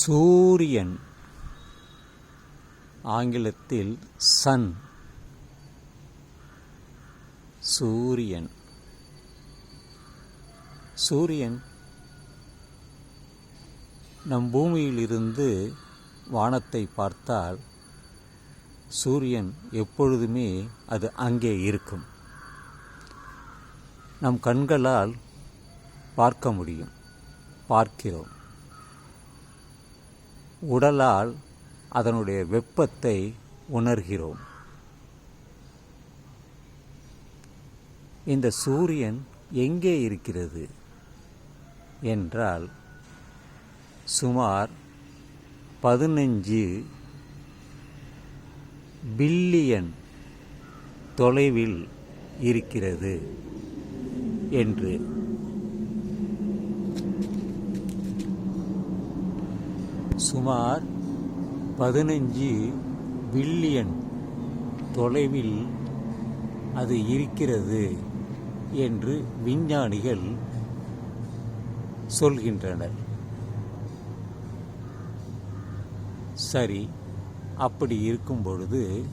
சூரியன் ஆங்கிலத்தில் சன். சூரியன். சூரியன் நம் பூமியிலிருந்து வானத்தை பார்த்தால் சூரியன் எப்பொழுதுமே அது அங்கே இருக்கும். நம் கண்களால் பார்க்க முடியும். பார்க்கிறோம். உடலால் அதனுடைய வெப்பத்தை உணர்கிறோம். இந்த சூரியன் எங்கே இருக்கிறது என்றால் சுமார் பதினஞ்சு பில்லியன் தொலைவில் இருக்கிறது என்று சுமார் பதினஞ்சு பில்லியன் தொலைவில் அது இருக்கிறது என்று விஞ்ஞானிகள் சொல்கின்றனர். சரி அப்படி இருக்கும் பொழுது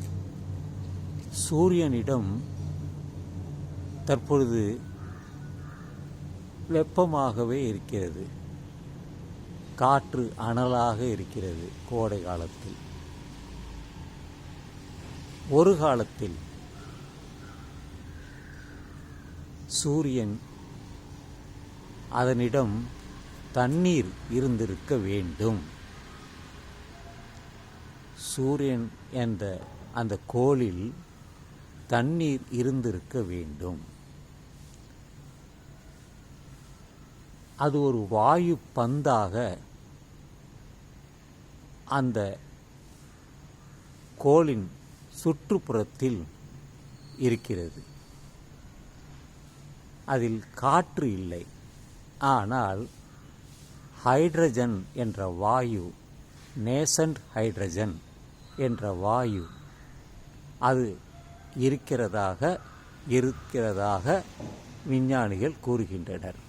சூரியனிடம் தற்பொழுது வெப்பமாகவே இருக்கிறது. காற்று அனலாக இருக்கிறது கோடை காலத்தில். ஒரு காலத்தில் சூரியன் அதனிடம் தண்ணீர் இருந்திருக்க வேண்டும். சூரியன் என்ற அந்த கோளில் தண்ணீர் இருந்திருக்க வேண்டும். அது ஒரு வாயு பந்தாக அந்த கோளின் சுற்றுப்புறத்தில் இருக்கிறது. அதில் காற்று இல்லை. ஆனால் ஹைட்ரஜன் என்ற வாயு நேசன்ட் ஹைட்ரஜன் என்ற வாயு அது இருக்கிறதாக இருக்கிறதாக விஞ்ஞானிகள் கூறுகின்றனர்.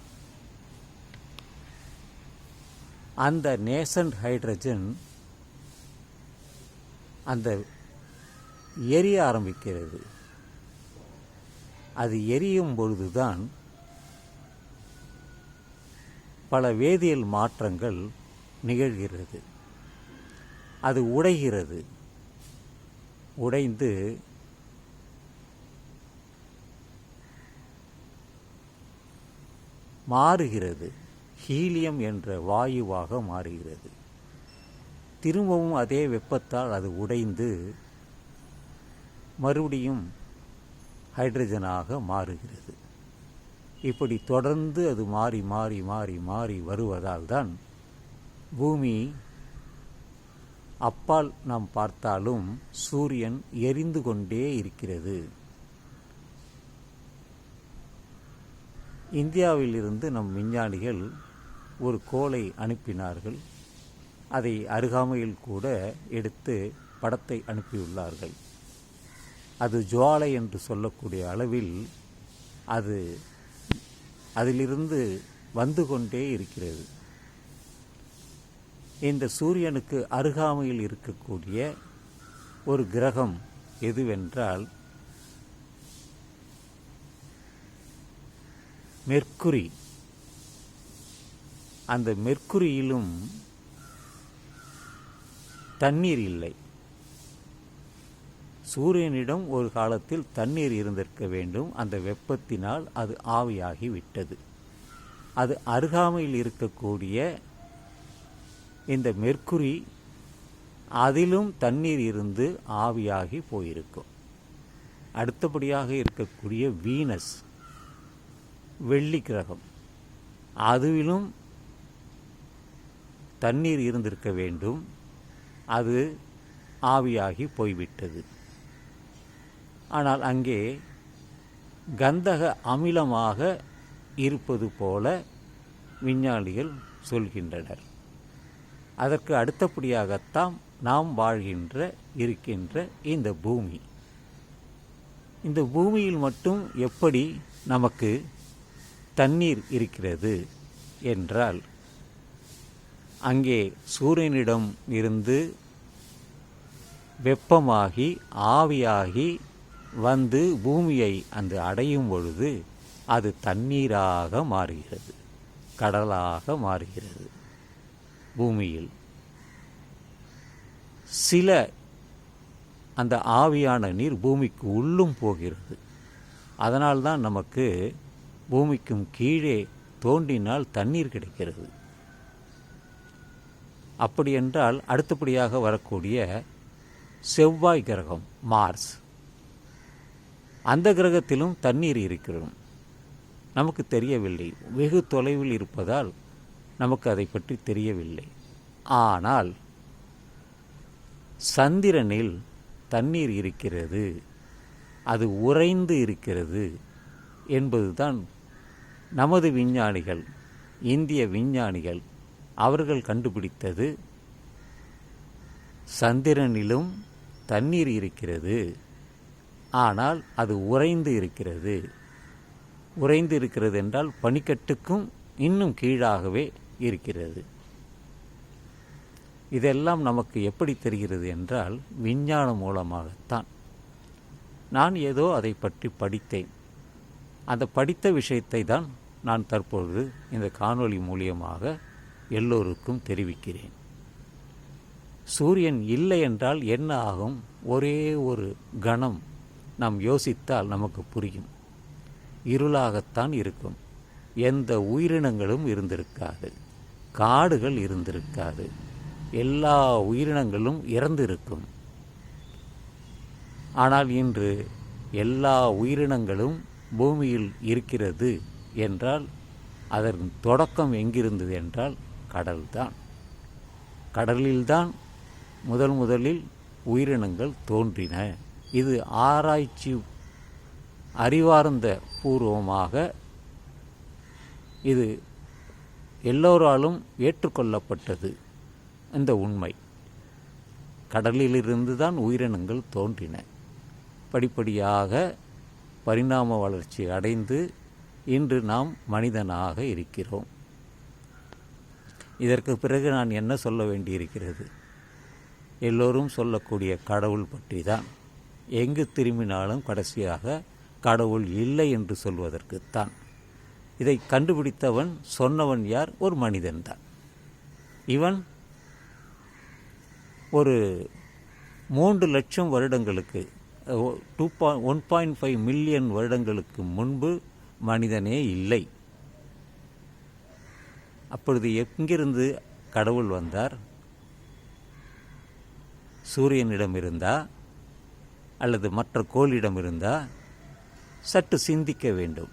அந்த நேசன்ட் ஹைட்ரஜன் அந்த எரிய ஆரம்பிக்கிறது. அது எரியும் பொழுதுதான் பல வேதியியல் மாற்றங்கள் நிகழ்கிறது. அது உடைகிறது. உடைந்து மாறுகிறது. ஹீலியம் என்ற வாயுவாக மாறுகிறது. திரும்பவும் அதே வெப்பத்தால் அது உடைந்து மறுபடியும் ஹைட்ரஜனாக மாறுகிறது. இப்படி தொடர்ந்து அது மாறி மாறி மாறி மாறி வருவதால் தான் பூமி அப்பால் நாம் பார்த்தாலும் சூரியன் எரிந்து கொண்டே இருக்கிறது. இந்தியாவிலிருந்து நம் விஞ்ஞானிகள் ஒரு கோலை அனுப்பினார்கள். அதை அருகாமையில் கூட எடுத்து படத்தை அனுப்பியுள்ளார்கள். அது ஜுவாலை என்று சொல்லக்கூடிய அளவில் அது அதிலிருந்து வந்து கொண்டே இருக்கிறது. இந்த சூரியனுக்கு அருகாமையில் இருக்கக்கூடிய ஒரு கிரகம் எதுவென்றால் மெர்க்குரி. அந்த மெர்க்குரியிலும் தண்ணீர் இல்லை. சூரியனிடம் ஒரு காலத்தில் தண்ணீர் இருந்திருக்க வேண்டும். அந்த வெப்பத்தினால் அது ஆவியாகி விட்டது. அது அருகாமையில் இருக்கக்கூடிய இந்த மெர்க்குரி அதிலும் தண்ணீர் இருந்து ஆவியாகி போயிருக்கும். அடுத்தபடியாக இருக்கக்கூடிய வீனஸ் வெள்ளி கிரகம் அதுவிலும் தண்ணீர் இருந்திருக்க வேண்டும். அது ஆவியாகி போய்விட்டது. ஆனால் அங்கே கந்தக அமிலமாக இருப்பது போல விஞ்ஞானிகள் சொல்கின்றனர். அதற்கு அடுத்தபடியாகத்தான் நாம் வாழ்கின்ற இருக்கின்ற இந்த பூமி. இந்த பூமியில் மட்டும் எப்படி நமக்கு தண்ணீர் இருக்கிறது என்றால் அங்கே சூரியனிடம் இருந்து வெப்பமாகி ஆவியாகி வந்து பூமியை அந்த அடையும் பொழுது அது தண்ணீராக மாறுகிறது கடலாக மாறுகிறது பூமியில். சில அந்த ஆவியான நீர் பூமிக்கு உள்ளும் போகிறது. அதனால்தான் நமக்கு பூமிக்கும் கீழே தோண்டினால் தண்ணீர் கிடைக்கிறது. அப்படி என்றால் அடுத்தபடியாக வரக்கூடிய செவ்வாய் கிரகம் மார்ஸ். அந்த கிரகத்திலும் தண்ணீர் இருக்கிறோம் நமக்கு தெரியவில்லை. வெகு தொலைவில் இருப்பதால் நமக்கு அதை பற்றி தெரியவில்லை. ஆனால் சந்திரனில் தண்ணீர் இருக்கிறது. அது உறைந்து இருக்கிறது என்பதுதான் நமது விஞ்ஞானிகள் இந்திய விஞ்ஞானிகள் அவர்கள் கண்டுபிடித்தது சந்திரனிலும் தண்ணீர் இருக்கிறது. ஆனால் அது உறைந்து இருக்கிறது. உறைந்து இருக்கிறது என்றால் பனிக்கட்டுக்கும் இன்னும் கீழாகவே இருக்கிறது. இதெல்லாம் நமக்கு எப்படி தெரிகிறது என்றால் விஞ்ஞானம் மூலமாகத்தான். நான் ஏதோ அதை பற்றி படித்தேன். அந்த படித்த விஷயத்தை தான் நான் தற்பொழுது இந்த காணொளி மூலியமாக எல்லோருக்கும் தெரிவிக்கிறேன். சூரியன் இல்லை என்றால் என்ன ஆகும்? ஒரே ஒரு கணம் நாம் யோசித்தால் நமக்கு புரியும். இருளாகத்தான் இருக்கும். எந்த உயிரினங்களும் இருந்திருக்காது. காடுகள் இருந்திருக்காது. எல்லா உயிரினங்களும் இறந்திருக்கும். ஆனால் இன்று எல்லா உயிரினங்களும் பூமியில் இருக்கிறது என்றால் அதன் தொடக்கம் எங்கிருந்தது என்றால் கடல்தான். கடலில்தான் முதல் முதலில் உயிரினங்கள் தோன்றின. இது ஆராய்ச்சி அறிவார்ந்த பூர்வமாக இது எல்லோராலும் ஏற்றுக்கொள்ளப்பட்டது. இந்த உண்மை. கடலிலிருந்து தான் உயிரினங்கள் தோன்றின. படிப்படியாக பரிணாம வளர்ச்சி அடைந்து இன்று நாம் மனிதனாக இருக்கிறோம். இதற்கு பிறகு நான் என்ன சொல்ல வேண்டியிருக்கிறது? எல்லோரும் சொல்லக்கூடிய கடவுள் பற்றி தான் எங்கு திரும்பினாலும் கடைசியாக கடவுள் இல்லை என்று சொல்வதற்குத்தான். இதை கண்டுபிடித்தவன் சொன்னவன் யார்? ஒரு மனிதன்தான் இவன் ஒரு மூன்று லட்சம் வருடங்களுக்கு டூ பா ஒன் பாயிண்ட் ஃபைவ் மில்லியன் வருடங்களுக்கு முன்பு மனிதனே இல்லை. அப்பொழுது எங்கிருந்து கடவுள் வந்தார்? சூரியனிடம் இருந்தா அல்லது மற்ற கோளிடம் இருந்தா? சற்று சிந்திக்க வேண்டும்.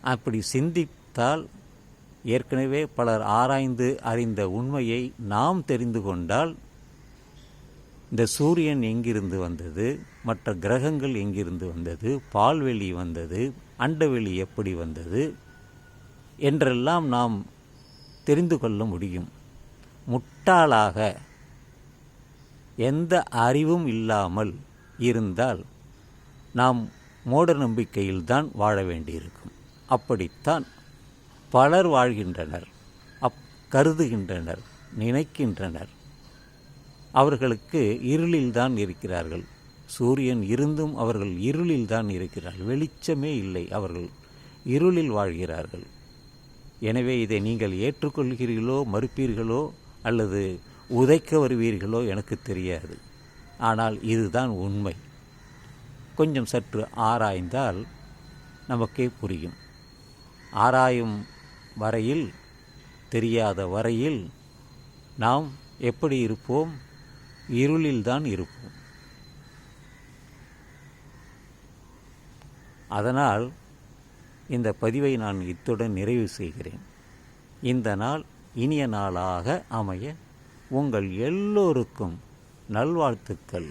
அப்படி சிந்தித்தால் ஏற்கனவே பலர் ஆராய்ந்து அறிந்த உண்மையை நாம் தெரிந்து கொண்டால் இந்த சூரியன் எங்கிருந்து வந்தது? மற்ற கிரகங்கள் எங்கிருந்து வந்தது? பால்வெளி வந்தது? அண்டவெளி எப்படி வந்தது? என்றெல்லாம் நாம் தெரிந்து கொள்ள முடியும். முட்டாளாக எந்த அறிவும் இல்லாமல் இருந்தால் நாம் மூட நம்பிக்கையில்தான் வாழ வேண்டியிருக்கும். அப்படித்தான் பலர் வாழ்கின்றனர் அப் கருதுகின்றனர் நினைக்கின்றனர். அவர்களுக்கு இருளில்தான் இருக்கிறார்கள். சூரியன் இருந்தும் அவர்கள் இருளில்தான் இருக்கிறார்கள் வெளிச்சமே இல்லை. அவர்கள் இருளில் வாழ்கிறார்கள். எனவே இதை நீங்கள் ஏற்றுக்கொள்கிறீர்களோ மறுப்பீர்களோ அல்லது உதைக்க வருவீர்களோ எனக்கு தெரியாது. ஆனால் இதுதான் உண்மை. கொஞ்சம் சற்று ஆராய்ந்தால் நமக்கே புரியும். ஆராயும் வரையில் தெரியாத வரையில் நாம் எப்படி இருப்போம்? இருளில்தான் இருப்போம். அதனால் இந்த பதிவை நான் இத்துடன் நிறைவு செய்கிறேன். இந்த நாள் இனிய நாளாக அமைய உங்கள் எல்லோருக்கும் நல்வாழ்த்துக்கள்.